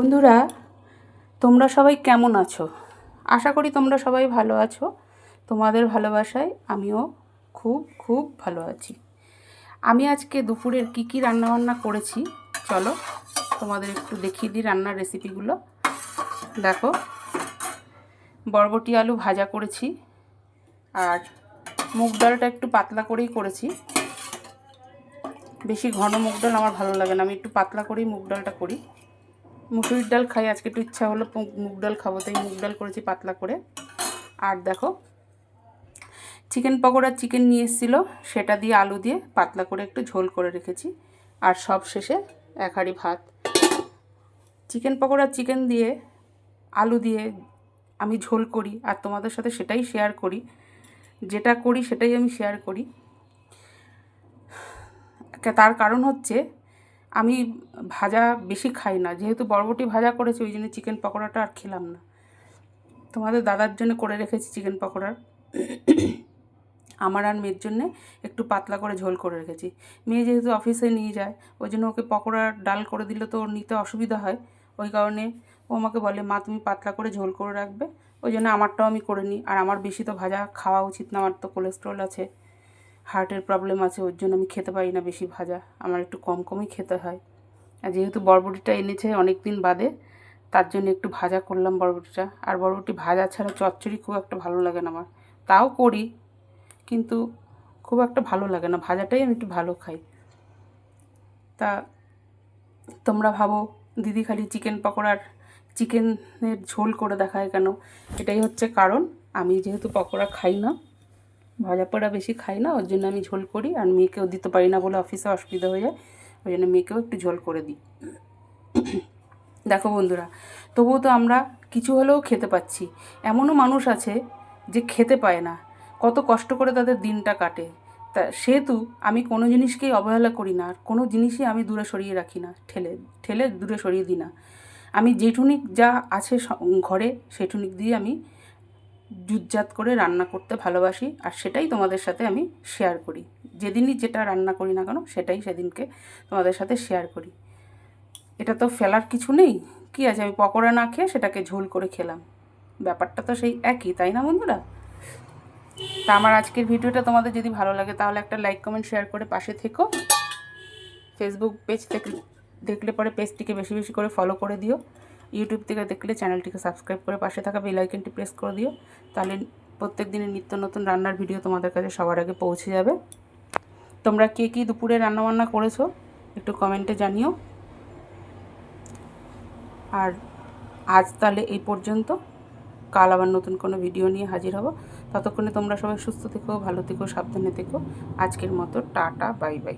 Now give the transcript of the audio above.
বন্ধুরা, তোমরা সবাই কেমন আছো? আশা করি তোমরা সবাই ভালো আছো। তোমাদের ভালোবাসায় আমিও খুব খুব ভালো আছি। আমি আজকে দুপুরের কী কী রান্নাবান্না করেছি, চলো তোমাদের একটু দেখিয়ে দিই রান্নার রেসিপিগুলো। দেখো, বরবটি আলু ভাজা করেছি আর মুগ ডালটা একটু পাতলা করেই করেছি। বেশি ঘন মুগ ডাল আমার ভালো লাগে না, আমি একটু পাতলা করেই মুগ ডালটা করি। মুসুরির ডাল খাই, আজকে একটু ইচ্ছা হলো মুগ ডাল খাব, তাই মুগ ডাল করেছি পাতলা করে। আর দেখো, চিকেন পকোড়া চিকেন নিয়ে এসেছিল, সেটা দিয়ে আলু দিয়ে পাতলা করে একটু ঝোল করে রেখেছি। আর সব শেষে এক হাঁড়ি ভাত। চিকেন পকোড়া চিকেন দিয়ে আলু দিয়ে আমি ঝোল করি, আর তোমাদের সাথে সেটাই শেয়ার করি। যেটা করি সেটাই আমি শেয়ার করি। তার কারণ হচ্ছে আমি ভাজা বেশি খাই না, যেহেতু বরবটি ভাজা করেছি, ওই জন্য চিকেন পকোড়াটা আর খেলাম না। তোমাদের দাদার জন্য করে রেখেছি চিকেন পকোড়া আমার আর মেয়ের জন্যে একটু পাতলা করে ঝোল করে রেখেছি। মেয়ে যেহেতু অফিসে নিয়ে যায়, ওই জন্য ওকে পকোড়ার ডাল করে দিলে তো ওর নিতে অসুবিধা হয়। ওই কারণে ও আমাকে বলে, মা, তুমি পাতলা করে ঝোল করে রাখবে। ওই জন্য আমারটাও আমি করে নিই। আর আমার বেশি তো ভাজা খাওয়া উচিত না, আমার তো কোলেস্ট্রল আছে। হার্টের প্রবলেম আছে, ওর জন্য আমি খেতে পারি না বেশি ভাজা। আমার একটু কম কমই খেতে হয়। আর যেহেতু বরবটিটা এনেছে অনেক দিন বাদে, তার জন্য একটু ভাজা করলাম বরবটিটা। আর বরবটি ভাজা ছাড়া চচ্চড়ি খুব একটা ভালো লাগে না আমার। তাও করি, কিন্তু খুব একটা ভালো লাগে না। ভাজাটাই আমি একটু ভালো খাই। তা তোমরা ভাবো, দিদি খালি চিকেন পকোড়ার চিকেনের ঝোল করে দেখায় কেন? এটাই হচ্ছে কারণ। আমি যেহেতু পকোড়া খাই না ভাজা পোড়া বেশি খাই না, ওর জন্য আমি ঝোল করি আর মেয়েকেও দিতে পারি না বলে অফিসে অসুবিধা হয়ে যায়, ওই জন্য মেয়েকেও একটু ঝোল করে দিই। দেখো বন্ধুরা, তবুও তো আমরা কিছু হলেও খেতে পাচ্ছি। এমনও মানুষ আছে যে খেতে পায় না, কত কষ্ট করে তাদের দিনটা কাটে। তা সেহেতু আমি কোনো জিনিসকেই অবহেলা করি না, আর কোনো জিনিসই আমি দূরে সরিয়ে রাখি না, ঠেলে ঠেলে দূরে সরিয়ে দিই না। আমি যেটুনিক যা আছে ঘরে সেটুনিক দিয়ে আমি জুতজাত করে রান্না করতে ভালোবাসি আর সেটাই তোমাদের সাথে আমি শেয়ার করি। যেদিনই যেটা রান্না করি না কেন, সেটাই সেদিনকে তোমাদের সাথে শেয়ার করি। এটা তো ফেলার কিছু নেই। কি আছে? আমি পকোড়া না খেয়ে সেটাকে ঝোল করে খেলাম। ব্যাপারটা তো সেই একই, তাই না বন্ধুরা? তা আমার আজকের ভিডিওটা তোমাদের যদি ভালো লাগে, তাহলে একটা লাইক কমেন্ট শেয়ার করে পাশে থেকো। ফেসবুক পেজ দেখলে পরে পেজটিকে বেশি বেশি করে ফলো করে দিও। ইউটিউব থেকে দেখলে চ্যানেলটিকে সাবস্ক্রাইব করে পাশে থাকা বেল আইকনটি প্রেস করে দিও। তাহলে প্রত্যেক দিনের নিত্য নতুন রান্নার ভিডিও তোমাদের কাছে সবার আগে পৌঁছে যাবে। তোমরা কে কী দুপুরে রান্নাবান্না করেছ একটু কমেন্টে জানিও। আর আজ তাহলে এই পর্যন্ত। কাল আবার নতুন কোনো ভিডিও নিয়ে হাজির হব। ততক্ষণে তোমরা সবাই সুস্থ থেকো, ভালো থেকো, সাবধানে থেকো। আজকের মতো টাটা বাই বাই